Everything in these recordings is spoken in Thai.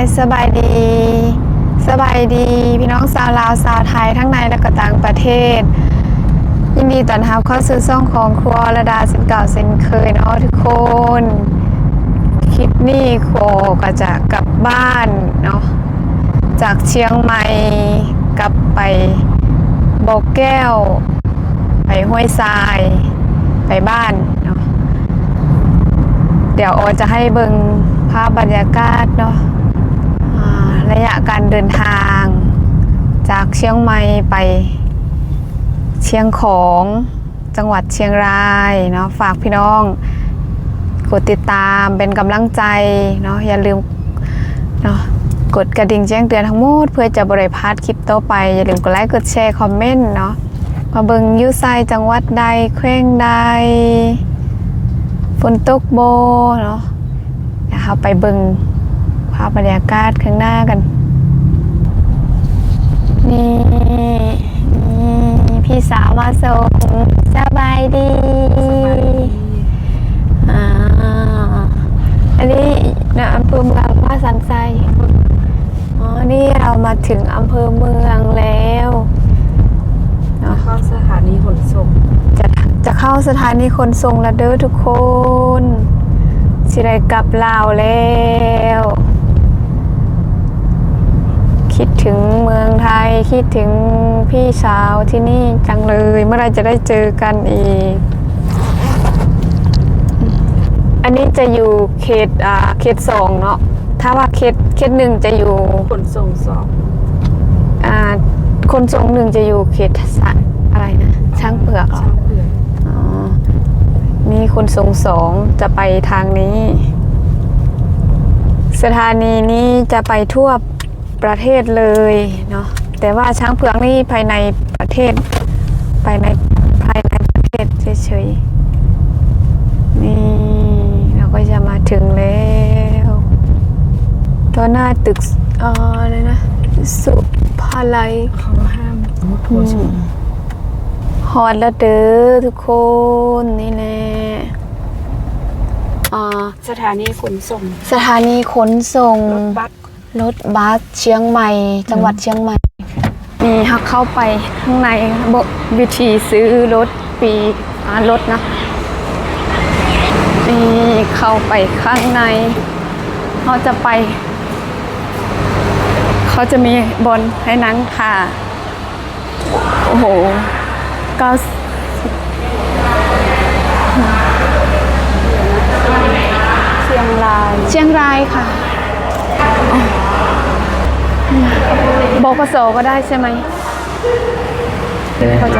ายสบายดี สบายดี พี่น้องสาวลาวสาวไทยทั้งในและก็ต่างประเทศ ยินดีต้อนรับเข้าสู่ช่องของครัวระดาเส้นเก่าเส้นเคยเนาะทุกคนคลิปนี้โคก็จะกลับบ้านเนาะจากเชียงใหม่กลับไปบอกแก้ว ไปห้วยทรายไปบ้านเนาะเดี๋ยวโอจะให้เบิงภาพบรรยากาศเนาะ ระยะการเดินทาง จากเชียงใหม่ไปเชียงของจังหวัดเชียงรายเนาะฝากพี่น้องกดติดตามเป็นกำลังใจเนาะอย่าลืมเนาะกดกระดิ่งแจ้งเตือนทั้งหมดเพื่อจะบริพลาดคลิปต่อไป อย่าลืมกดไลค์กดแชร์คอมเมนต์เนาะมาเบิงยูไซจังหวัดใดแขวงใดฝนตกโบเนาะนะคะไปเบิงาพบรรยากาศข้างหน้ากัน นี่นี่พี่สาวมาส่งสบายดี อ่า อันนี้นะอำเภอเมืองว่าสันไซอ๋อ นี่เรามาถึงอำเภอเมืองแล้วเนาะเข้าสถานีขนส่ง จะจะเข้าสถานีขนส่งแล้วเด้อทุกคนสิได้กลับลาวแล้ว คิดถึงเมืองไทยคิดถึงพี่สาวที่นี่จังเลย เมื่อไหรจะได้เจอกันอีก อันนี้จะอยู่เขตอ่าเขตสองเนาะถ้าว่าเขตเขตหนึ่งจะอยู่ขนส่งสองอ่าคนทรงหนึ่งจะอยู่เขตสะอะไรนะช่างเปลือกเหรอช่างเผือกอ๋อมีคนทรงสองจะไปทางนี้ สถานีนี้จะไปทั่ว ประเทศเลยเนาะแต่ว่าช้างเผือกนี่ภายในประเทศ ภายในภายในประเทศเฉยๆนี่เราก็จะมาถึงแล้วตัวหน้าตึกเอ่ออะไรนะ สุภาลัยเขาห้ามโพชนฮอตแล้วเด้อทุกคนนี่แหละอ่าสถานีขนส่ง สถานีขนส่งรถบัส รถบัสเชียงใหม่ จังหวัดเชียงใหม่ นี่ฮักเข้าไปข้างในบวิธีซื้อรถปีอ่ารถนะนี่เข้าไปข้างในเขาจะไป เขาจะมีบอลให้นั่งค่ะ โอ้โหก้าเชียงราย เชียงรายค่ะ บกสก็ได้ใช่ไหมเข้าใจ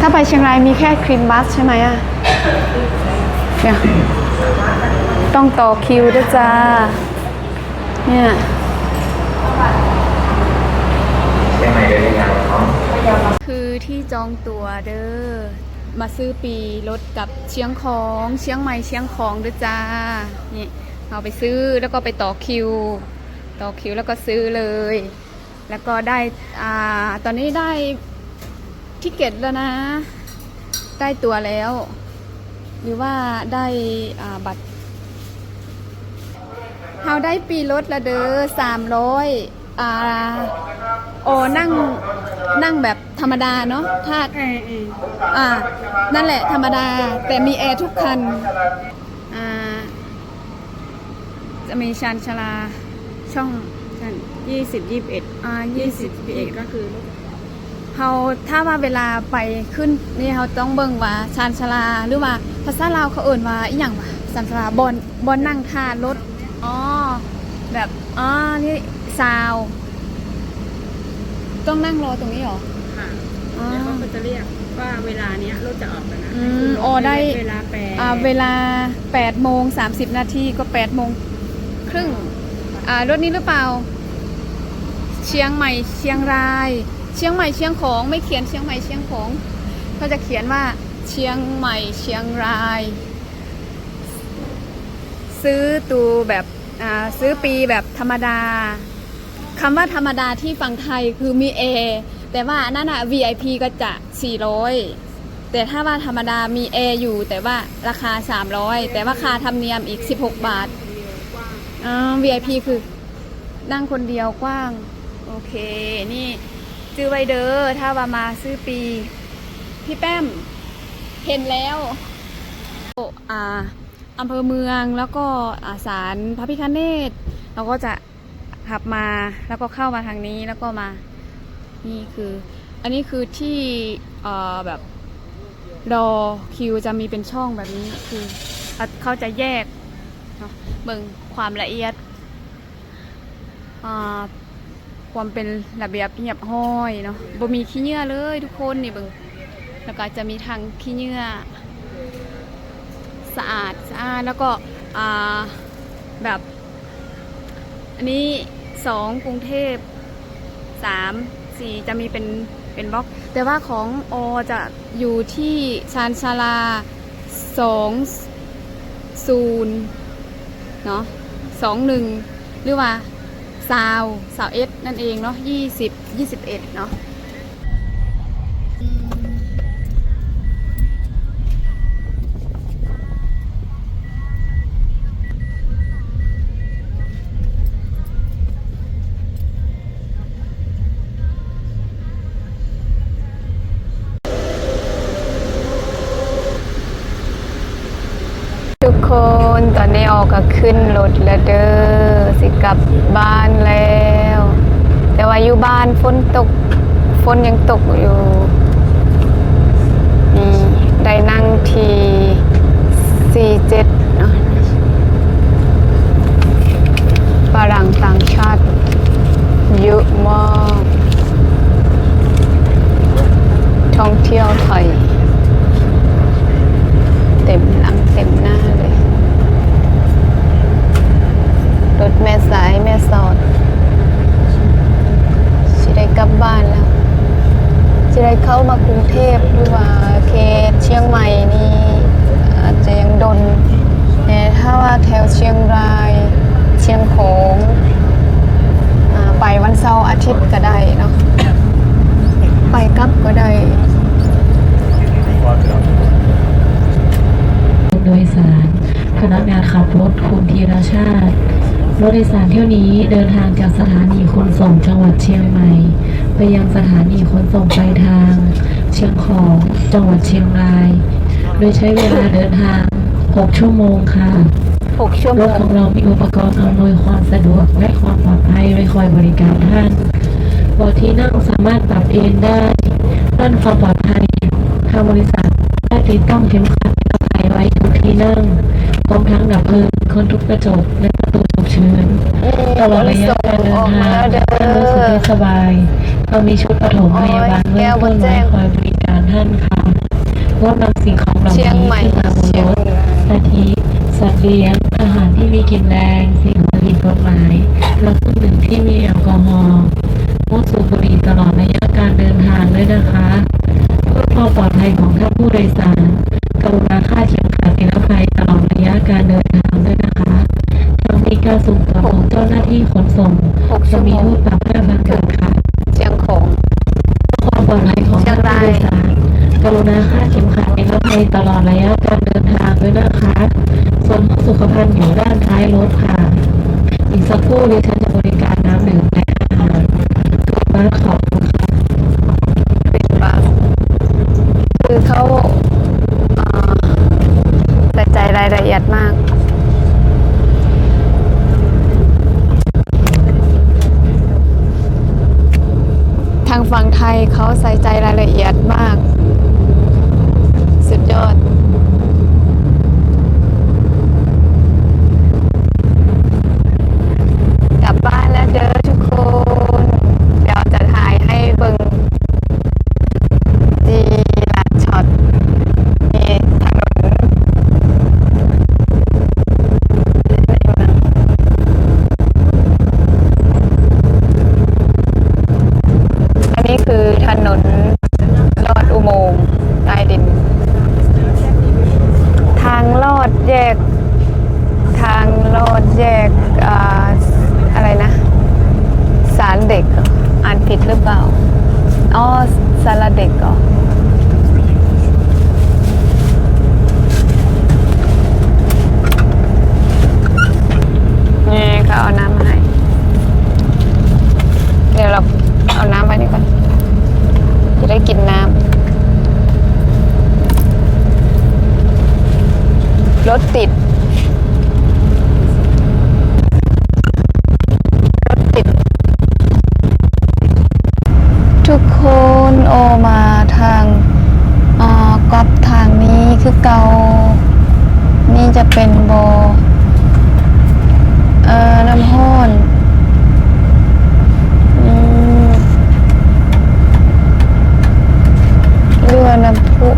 ถ้าไปเชียงรายมีแค่ครีมบัสใช่ไหมอะเนี่ยต้องต่อคิวด้วยจ้า เนี่ยเชียงใหม่เดินยังไงเนาะคือที่จองตั๋วเด้อ มาซื้อปีรถกับเชียงของ เชียงใหม่เชียงของด้วยจ้า นี่เอาไปซื้อแล้วก็ไปต่อคิว ต่อคิวแล้วก็ซื้อเลย แล้วก็ได้อ่าตอนนี้ได้ทิเก็ตแล้วนะ ได้ตัวแล้ว หรือว่าได้อ่าบัตรเราได้ปีรถละเด้อสามร้อยอ่าโอนั่งนั่งแบบธรรมดาเนาะถ้าอ่า นั่นแหละธรรมดา แต่มีแอร์ทุกคัน อ่า จะมีชานชาลา ช่องยี่สิบยี่สิบเอ็ดอ่ายี่ยี่สิสิบบเอ็เอ็ดดก็คือเขาถ้าว่าเวลาไปขึ้นนี่เขาต้องเบิ่งว่าชานชาลาหรือว่าภาษาลาวเขาเอ่นว่าอีหยังวะชานชาลาบอนบอนนั่งทารถอ๋อแบบอ๋อนี่ซาวต้องนั่งรอตรงนี้เหรอค่ะอ๋อแล้วเขาก็จะเรียกว่าเวลาเนี้ยรถจะออกแล้วนะอืมคือรถอ๋อได้เวลาแปดอ่าเวลา8โมง30นาทีก็8โมงครึ่ง อ่ารถนี้หรือเปล่า เชียงใหม่เชียงราย เชียงใหม่เชียงของไม่เขียนเชียงใหม่เชียงของเขาจะเขียนว่าเชียงใหม่เชียงราย ซื้อตูแบบซื้อปีแบบธรรมดาคำว่าธรรมดาที่ฝั่งไทยคือมี A แต่ว่านนั่นอะ VIP ก็จะ 400 แต่ถ้าว่าธรรมดามี A อยู่ แต่ว่าราคา 300 แต่ว่าค่าธรรมเนียมอีก 16 บาท อ่า VIP คือนั่งคนเดียวกว้าง โอเค นี่ซื้อไวเดอร์ถ้าว่ามาซื้อปี พี่แป้ม เห็นแล้วอ่าอำเภอเมืองแล้วก็อาสารพระพิคเนตเราก็จะขับมาแล้วก็เข้ามาทางนี้แล้วก็มา นี่คือ อันนี้คือที่เอ่อแบบรอคิวจะมีเป็นช่องแบบนี้คือเขาจะแยก เบิ่งความละเอียดความเป็นระเบียบเรียบห้อยเนาะบ่มีขี้เหื่อเลยทุกคนนี่เบิ่งแล้วก็จะมีทางขี้เหื่อสะอาดสะอาดแล้วก็แบบ อันนี้สองกรุงเทพสามสี่จะมีเป็นเป็นบล็อก แต่ว่าของอจะอยู่ที่ชานชาลาสองศูนย์ เนาะสองหนึ่งหรือว่าซาวสาวเอสนั่นเองเนาะยี่สิบยี่สิบเอ็ดเนาะ กก็ขึ้นรถแล้วเด้อสิกลับบ้านแล้ว แต่ว่าอยู่บ้านฝนตกฝนยังตกอยู่นี่ได้นั่งที47เนาะฝรั่งต่างชาติเยอะมากท่องเที่ยวไทย เต็มหลังเต็มหน้าเลย รถแม่สายแม่สอดจะได้กลับบ้านแล้วจะได้เข้ามากรุงเทพหรือว่าเขตเชียงใหม่นี่อาจจะยังดนแต่ถ้าว่าแถวเชียงราย เชียงของอ่าไปวันเสาร์อาทิตย์ก็ได้เนาะไปกลับก็ได้ โดยสารพนักงานขับรถคุณธีรชาติ รถโดยสาร เที่ยวนี้เดินทางจากสถานีขนส่งจังหวัดเชียงใหม่ ไปยังสถานีขนส่งปลายทาง เชียงของจังหวัดเชียงราย โดยใช้เวลาเดินทาง 6 ชั่วโมงค่ะ6ชั่วรโมถงของเรามีอุปกรณ์อำนวยความสะดวกและความปลอดภัยไว้คอยบริการท่านเบาะที่นั่งสามารถปรับเอนได้ด้านความปลอดภัยทางบริษัทได้ติดตั้งเข็มขัดนิรภัยไว้ทุกที่นั่งพร้อมทั้งดับเพลิงคนทุกกระจกและประตูฉุกเฉิน ตลอดระยะการเดินทางท่านรู้สึกไม่สบายเรามีชุดปฐมพยาบาลเบื้องต้นไว้คอยบริการท่านค่ะงดนำสิ่งของเหล่าเชียนี้งใหม่ขึ้นมาบนเชียงรถรายอาทิสัตว์เลี้ยงอาหารที่มีกลิ่นแรงสิ่งผิดกฎหมายและเครื่องดื่มที่มีแอลกอฮอล์งดสูบบุหรี่ตลอดระยะการเดินทางด้วยนะคะเพื่อความปลอดภัยของท่านผู้โดยสารกรุณาคาดเข็มขัดนิรภัยตลอดระยะการเดินทางด้วยนะคะ ทั้งนี้การสุ่มตรวจของเจ้าหน้าที่ขนส่ง6จะชั่วโมมีงโทษปรับ5,000บาทค่ะเชียงของเพื่อความปลอดภัยของท่านผู้โดยสารกรุณาคาดเข็มขัดนิรภัยตลอดระยะการเดินทางด้วยนะคะส่วนห้องสุขภัณฑ์อยู่ด้านท้ายรถค่ะ อีกสักครู่ดิฉันจะบริการน้ำดื่มและอาหารถูกมากขอบคุณค่ะ เป็นบาสคือเขาอ่าใส่ใจรายละเอียดมาก ทาง ฝั่งไทยเขาใส่ใจรายละเอียดมาก สุดยอด คือเกานี่จะเป็นโบเอ่อน้ำห้อนเรือน้ำพุ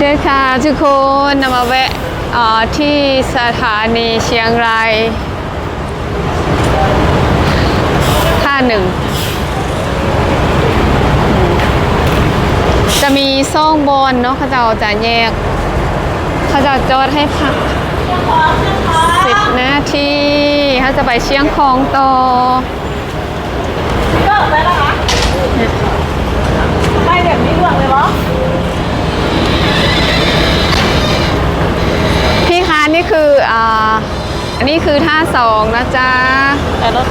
เด้อค่ะทุกคนนำมาแวะที่สถานีเชียงรายท่าหนึ่ง จะมีซ่องบอลเนาะเขาจะจะแยก เขาจะจอดให้พักสิบนาทีเขาจะไปเชียงของต่อไปแบบนี้เมืองเลยเหรอพี่คะ นี่คืออ่าอันนี้คือท่าสองนะจ๊ะแต่รถ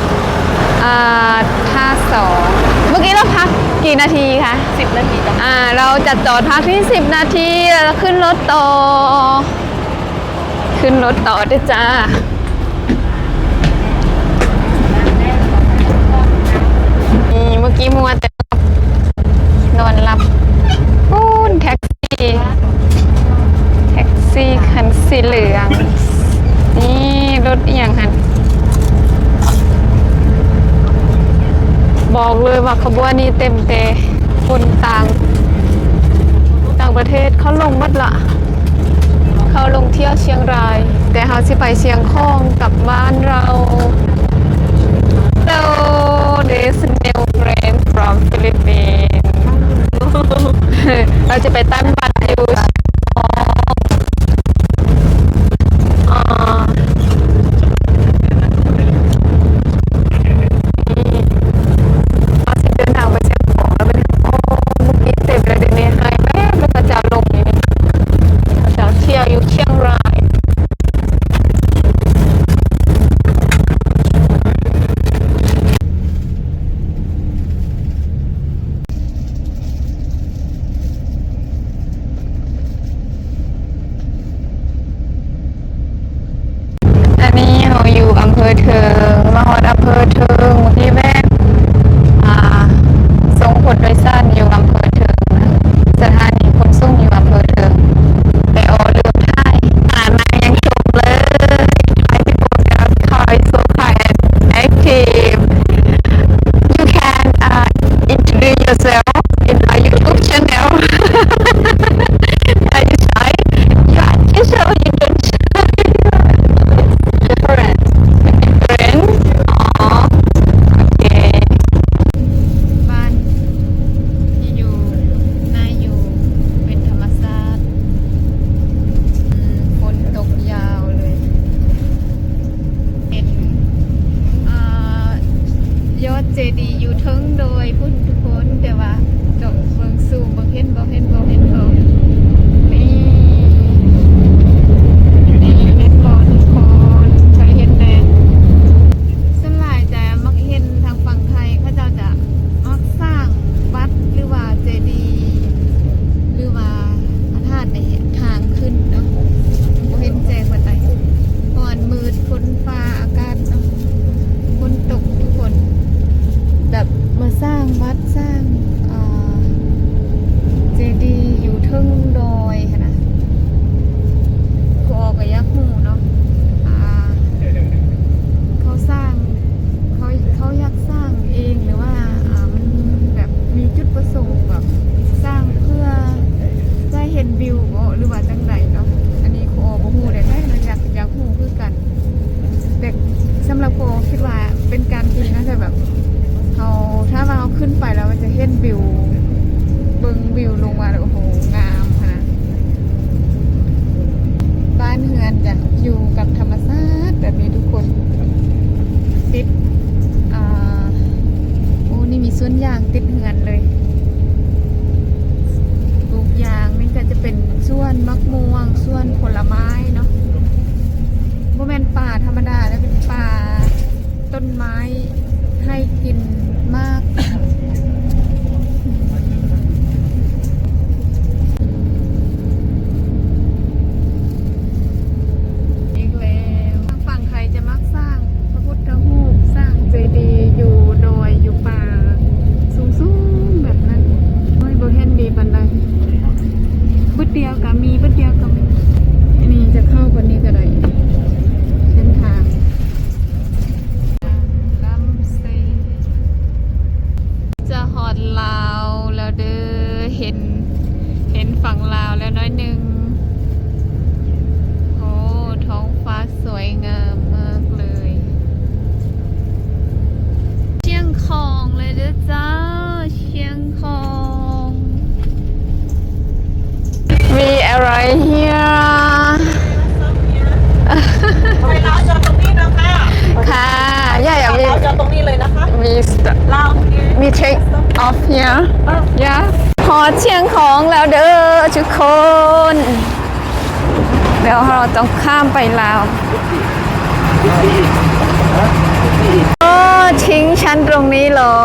อ่าท่าสองเมื่อกี้เราพักกี่นาทีคะสิบนาทีจ้ะอ่าเราจะจอดพักที่ 10 นาทีแล้วขึ้นรถต่อ ขึ้นรถต่อด้วยจ้า นี่เมื่อกี้มัวแต่นอนหลับปูนแท็ก ซี่คันสีเหลือง นี่รถอหย่างหันบอกเลยว่าขบวนนี้เต็มเตคนต่าง ต่างประเทศเขาลงบัดละเขาลงเที่ยวเชียงราย แต่เขาสิไปเชียงคองกลับบ้านเรา Hello this new friend from Philippines เราจะไปตั้ง ม เจดีย์อยู่เทึงโดยพุ่นทุกคนแต่ว่าจบเบิงสูงเบิงเห็นบ่เห็นบ่เห็น ผลไม้ ฝั่งลาวแล้วน้อยหนึ่งโอ้ท้องฟ้าสวยงามมากเลย เชียงคองเลยเด้อจ้า เชียงคอง มีอะไรเฮียไปลาวจอดตรงนี้นะคะค่ะย่าอยากมีลาจอดตรงนี้เลยนะคะ มี ลาว มี take off here yeah พอเชียงของแล้วเด้อทุกคน เดี๋ยวเราต้องข้ามไปลาวโอ้ทิ้งฉันตรงนี้เหรอ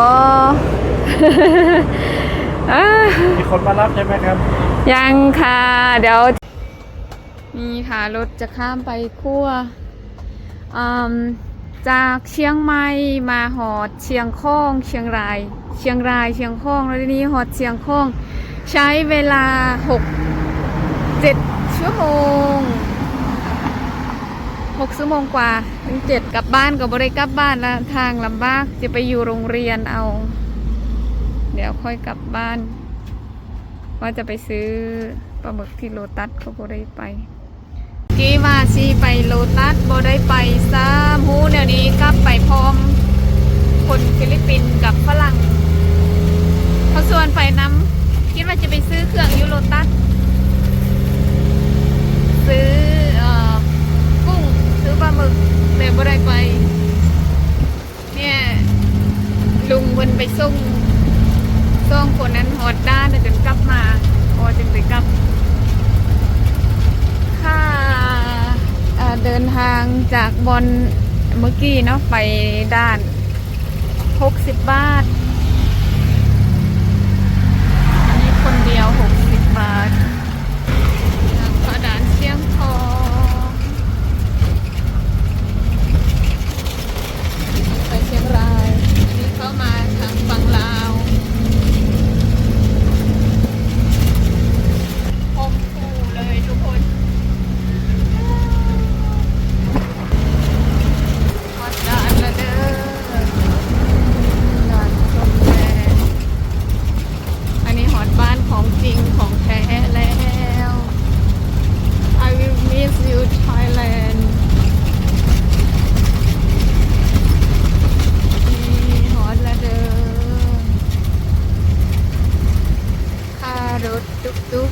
มีคนมารับใช่ไหมครับ ยังค่ะ เดี๋ยว นี่ค่ะ รถจะข้ามไปคั่วอืม จากเชียงใหม่มาหอดเชียงคองเชียงราย เชียงรายเชียงคองแล้วทีนี้หอดเชียงคอง ใช้เวลาหกเจ็ดชั่วโมงหกชั่วโมงกว่าถึงเจ็ดกลับบ้านกับบริกลับบ้านแล้วทางลำบากจะไปอยู่โรงเรียนเอา เดี๋ยวค่อยกลับบ้าน ว่าจะไปซื้อปลาหมึกที่โลตัสเขาบ่ได้ไป กี้ว่าซีไปโลตัสบ่ได้ไปซ้ำฮู้เดี๋ยวนี้กลับไปพร้อม คนฟิลิปปินส์กับฝรั่งเขาส่วนไปน้ำคิดว่าจะไปซื้อเครื่องอยูโลตัส ซื้อเอ่อกุ้งซื้อปลาหมึกแต่บ่ได้ไป เนี่ย ลุงเพิ่นไปส่ง ส่งคนนั้นหอดด้านจนกลับมาพอจึงได้กลับ ค่าเอ่อเดินทางจากบอนเมื่อ กี้เนาะไปด้าน 60 บาท อันนี้คนเดียว 60 บาททางพระด่านเชียงทองไปเชียงรายนี่เข้ามาทางฝั่งลาว คมคู่เลยทุกคนฮอดด่านละเด้อด่านชมแดงอันนี้ฮอดบ้านของจริงของแท้แล้ว I will miss you Thailand นี่ฮอดละเด้อ ค่ารถตุ๊กตุ๊ก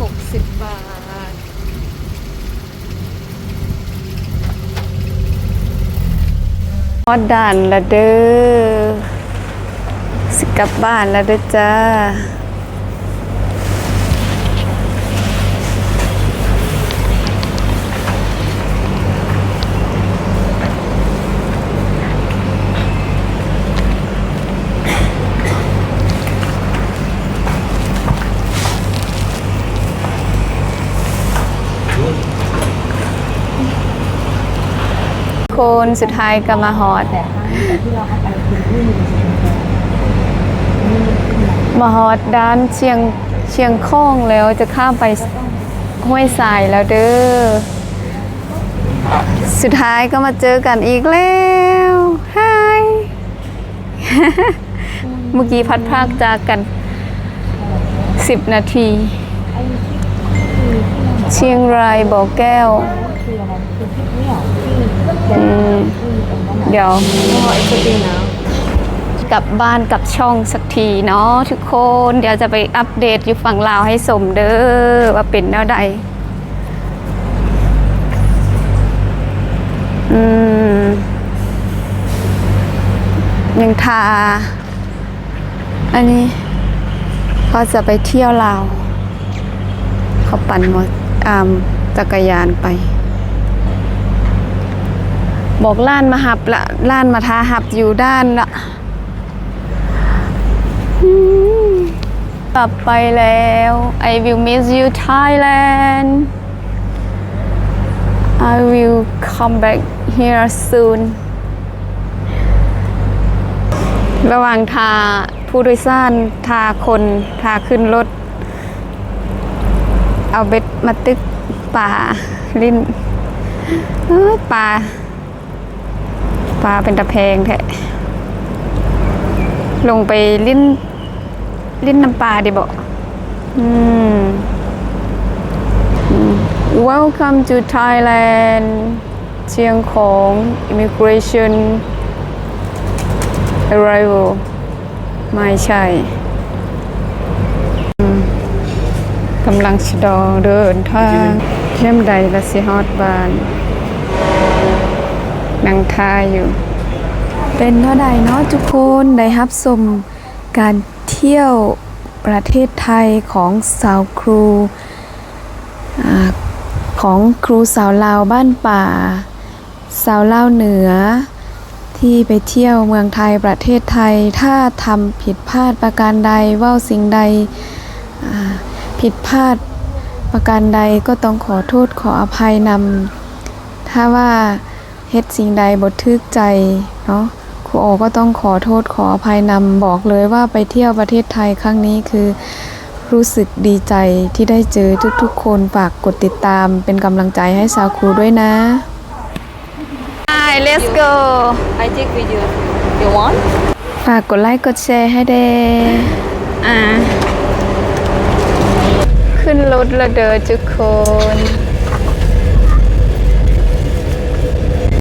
หกสิบบาท ฮอดด่านละเด้อสิกลับบ้านละเด้อจ้า คนสุดท้ายก็มาฮอดมาฮอดด้านเชียงเชียงคองแล้วจะข้ามไปห้วยทรายแล้วเด้อ สุดท้ายก็มาเจอกันอีกแล้วฮายเมื่อกี้พัดพากจากกัน10นาที เชียงรายบ่อแก้ว อืม เดี๋ยวกลับบ้านกลับช่องสักทีเนาะทุกคน เดี๋ยวจะไปอัปเดตอยู่ฝั่งลาวให้สมเด้อว่าเป็นแนวใดอืมยังทา อันนี้เขาจะไปเที่ยวลาวเขาปั่นมออามจักรยานไป บอกล้านมาหับละล้านมาทาหับอยู่ด้านละอืมกลับไปแล้ว I will miss you Thailand I will come back here soon ระหว่างทาผู้โดยสารทาคนทาขึ้นรถ เอาเบ็ดมาตึกป่าลิ้นเอ้ยป่า ปลาเป็นตะแพงแท้ลงไปลิ้น ลิ้นน้ำปลาดิบอกอืมอืม Welcome to Thailand เชียงของ Immigration Arrival ไม่ใช่อืมกำลังชะดอเดินทางเข้มใดละสิฮอดบ้าน นั่งทาอยู่ เป็นเท่าใดเนาะทุกคนได้รับชมการเที่ยวประเทศไทยของสาวครูอของครูสาวลาวบ้านป่า สาวลาวเหนือ ที่ไปเที่ยวเมืองไทยประเทศไทย ถ้าทำผิดพลาดประการใดว่าสิ่งใดผิดพลาดประการใดก็ต้องขอโทษขออภัยนำถ้าว่า เฮ็ดสิ่งใดบททึกใจเนาะครูโอก็ต้องขอโทษขออภัยนำบอกเลยว่าไปเที่ยวประเทศไทยครั้งนี้คือรู้สึกดีใจที่ได้เจอทุกๆ คนฝากกดติดตามเป็นกำลังใจให้สาวครูด้วยนะ Hi let's go I take video you want ฝากกดไลค์กดแชร์ให้เด้อ่าขึ้นรถและเด้อทุกคน